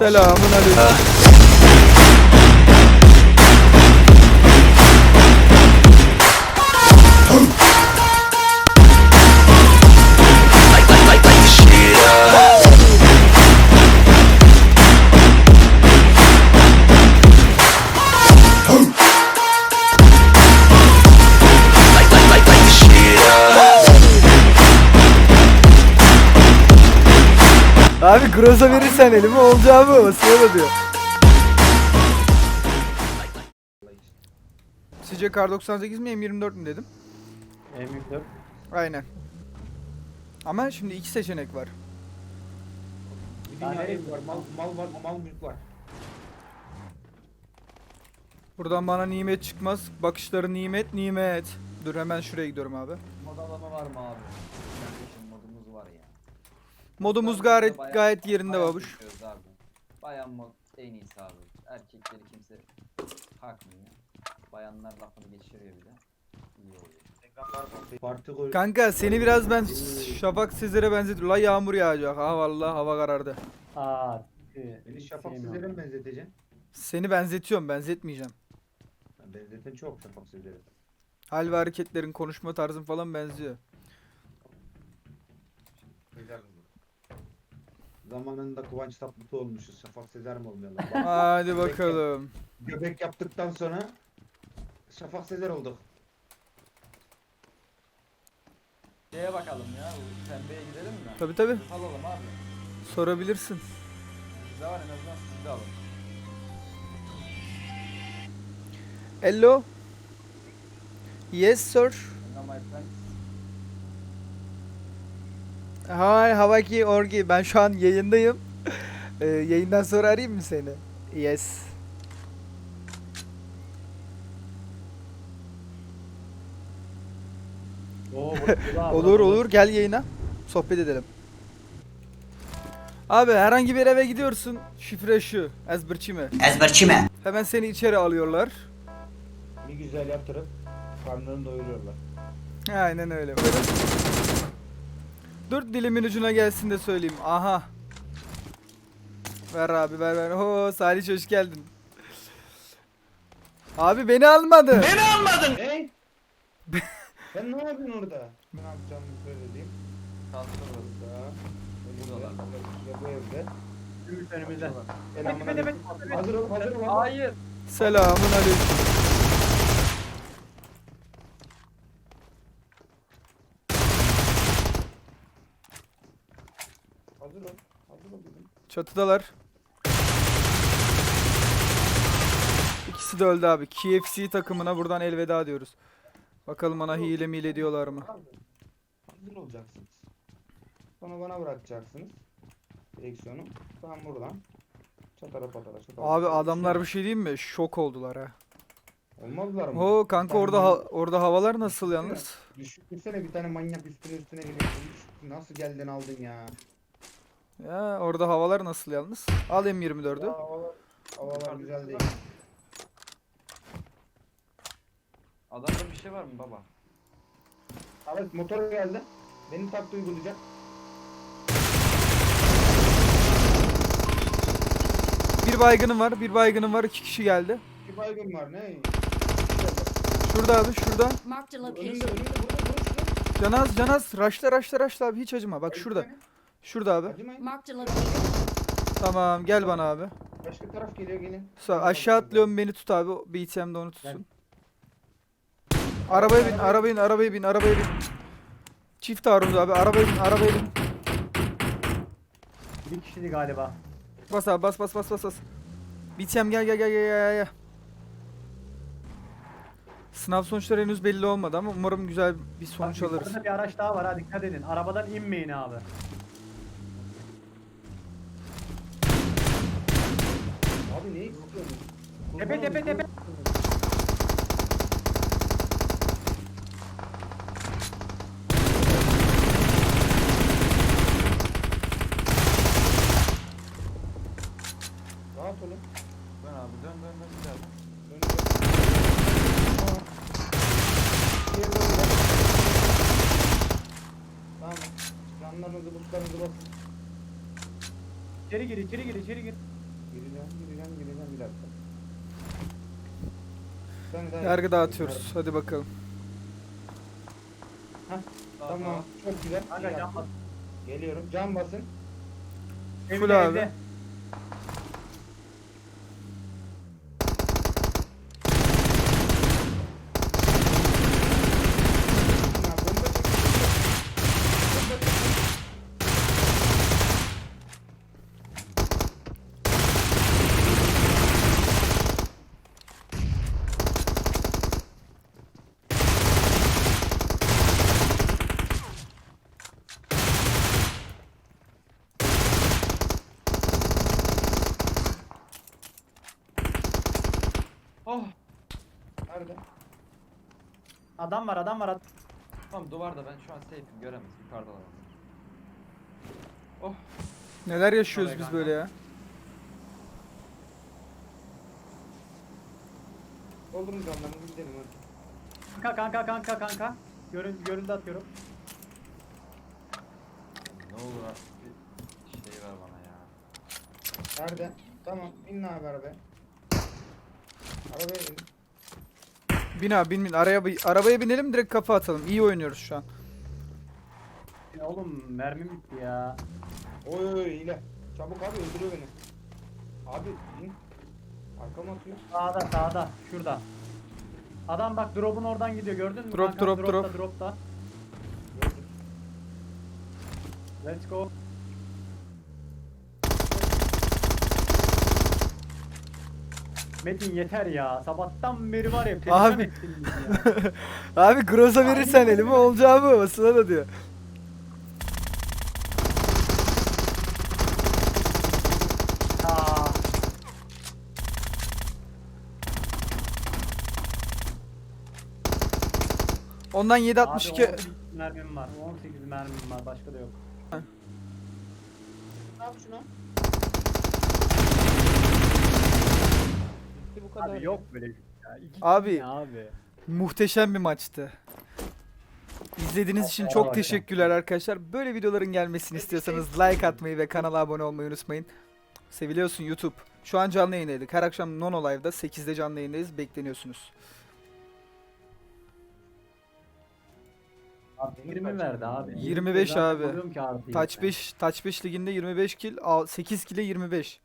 Selamun aleyküm. Abi Groza verirsen elime olacağı bu. O sırada diyor. Sizce kar 98 mi M24 mü dedim. M24. Aynen. Ama şimdi iki seçenek var. Bir dünya ev var, mal, mal var, mal mülk var. Buradan bana nimet çıkmaz. Bakışları nimet nimet. Dur hemen şuraya gidiyorum abi. Mod alama var mı abi? Kardeşim modumuz var ya. Modumuz gayet bayağı- gayet yerinde babuş. Abi. Bayan mod en iyisi abi. Erkekleri kimse takmıyor. Bayanlar lafını geçiriyor bir de. İyi oluyor. Parti koy. Kanka seni biraz ben Şafak Sezer'e benzetiyorum. La yağmur yağacak. Ha vallahi hava karardı. Aa. Beni şafak sizlere mi benzeteceksin? Seni benzetiyorum benzetmeyeceğim. Ben benzetin çok şafak sizlere. Hal ve hareketlerin, konuşma tarzın falan benziyor. Zamanında Kıvanç Tatlıtuğ olmuşuz. Şafak Sezer mi olmayalım? Bak, Hadi bakalım. Göbek yaptıktan sonra Şafak Sezer olduk. Şeye bakalım ya. Bu pembeye gidelim mi? Tabi tabi alalım abi. sorabilirsin. Bizde var en azından siz de alın. Hello. Yes sir. Hello my friend. Hi, Havaki Orgi. Ben şu an yayındayım. Ee, yayından sonra arayayım mı seni? Yes. Oo, Olur olur gel yayına. Sohbet edelim. Abi herhangi bir eve gidiyorsun. Şifre şu. Ezberçi mi? Ezberçi mi? Hemen seni içeri alıyorlar. Bir güzel yatırıp karnlarını doyuruyorlar. Aynen öyle. Dur dilimin ucuna gelsin de söyleyeyim. Aha. Ver abi ver ver. Oo Salih hoş geldin. Abi beni almadı. Hey! Sen ne yapıyorsun orada? Ne yapacağımı söyleyeyim. Kalsın. Burada. Buradalar. Burada bu evde. Ümit önümüzde. Selamun Evet, evet, aleyküm. Hazır ol, hazır ol. Hayır. Selamun aleyküm. Hazır ol. Hazır ol dedim. Çatıdalar. İkisi de öldü abi. KFC takımına buradan elveda diyoruz. Bakalım ona hile mile diyorlar mı? Hazır olacaksınız. Sonra bana bırakacaksınız. Direksiyonu. Ben buradan. Çatara patara çatara. Abi patara. adamlar bir şey diyeyim mi? Şok oldular ha. Olmazlar mı? Oo kanka orada ha- orada havalar nasıl yalnız? Düşünsene bir tane manyak üstüne üstüne geliyor. Nasıl geldin aldın ya? Ya orada havalar nasıl yalnız? Al M24'ü. Ya havalar, havalar güzel değil. Adamda bir şey var mı baba? Evet motor geldi. Beni taktı uygulayacak. Bir baygınım var, bir baygınım var. iki kişi geldi. Bir baygın var ne? Şurada abi, şurada. Önümde önümde burada burada. Canaz, Canaz. Raşla, raşla, raşla abi. Hiç acıma. Bak şurada. Şurada abi. Acımayın. Marked a location. Tamam, gel bana abi. Başka taraf geliyor gelin. Sağ aşağı atlıyorum beni tut abi. BTM de onu tutsun. Arabaya bin, arabaya bin, arabaya bin, arabaya bin. Çift taarruz abi. Arabaya bin, arabaya bin. Bir kişiydi galiba. Bas abi, bas bas bas bas bas. BTM gel gel gel gel gel gel. Sınav sonuçları henüz belli olmadı ama umarım güzel bir sonuç Bak, alırız. yukarıda bir araç daha var ha dikkat edin. Arabadan inmeyin abi. Tutuyorsun? Tepe tepe tepe. Rahat olun. Dön abi dön dön dön bir daha dön. Dön, dön. Tamam. Geri dön, gel. Tamam. Canlarınızı, buzlarınızı basın. İçeri gir içeri gir içeri gir. Gireceğim, gireceğim, gireceğim bir dakika. Ben de- Yargı dağıtıyoruz. Hadi bakalım. Tamam, çok güzel. Kanka can yaptın. bas. Geliyorum. Can basın. Full abi. Nerede? Adam var adam var. ad- Tamam duvarda ben şu an safe'im göremez. Yukarıdalar. Oh. Neler yaşıyoruz Oraya biz böyle ya? Doldurun canlarını gidelim hadi. Kanka kanka kanka kanka. Görün, görüldü atıyorum. Ne olur artık bir şey ver bana ya. Nerede? Tamam, inin abi arabaya. Arabaya in. Bin abi bin bin. Araya, arabaya binelim direkt kafa atalım. İyi oynuyoruz şu an. Ya oğlum mermim bitti ya. Oy oy oy hile. Çabuk abi öldürüyor beni. Abi in. Arkama atıyor. Sağda sağda şurada. Adam bak drop'un oradan gidiyor gördün mü? Drop, Kanka, drop, drop. Dropta. Let's go. Metin yeter ya. Sabahtan beri var ya perişan Abi. ettin bizi ya. Abi Groza verirsen elime olacağı bu. Sıla da diyor. Aa, Ondan 7.62 abi 18 mermim var. 18 mermim var. Başka da yok. Ne yap şuna? Bitti bu kadar. Abi yok böyle bir şey ya. İki Abi. tane abi. muhteşem bir maçtı. İzlediğiniz için çok teşekkürler arkadaşlar. Böyle videoların gelmesini istiyorsanız like atmayı ve kanala abone olmayı unutmayın. Seviliyorsun YouTube. Şu an canlı yayındaydık. Her akşam Nono Live'da 8'de canlı yayındayız. Bekleniyorsunuz. Abi 20 verdi abi. 25 Zaten abi. ki Touch yedi. 5 Touch 5 liginde 25 kill, 8 kill'e 25.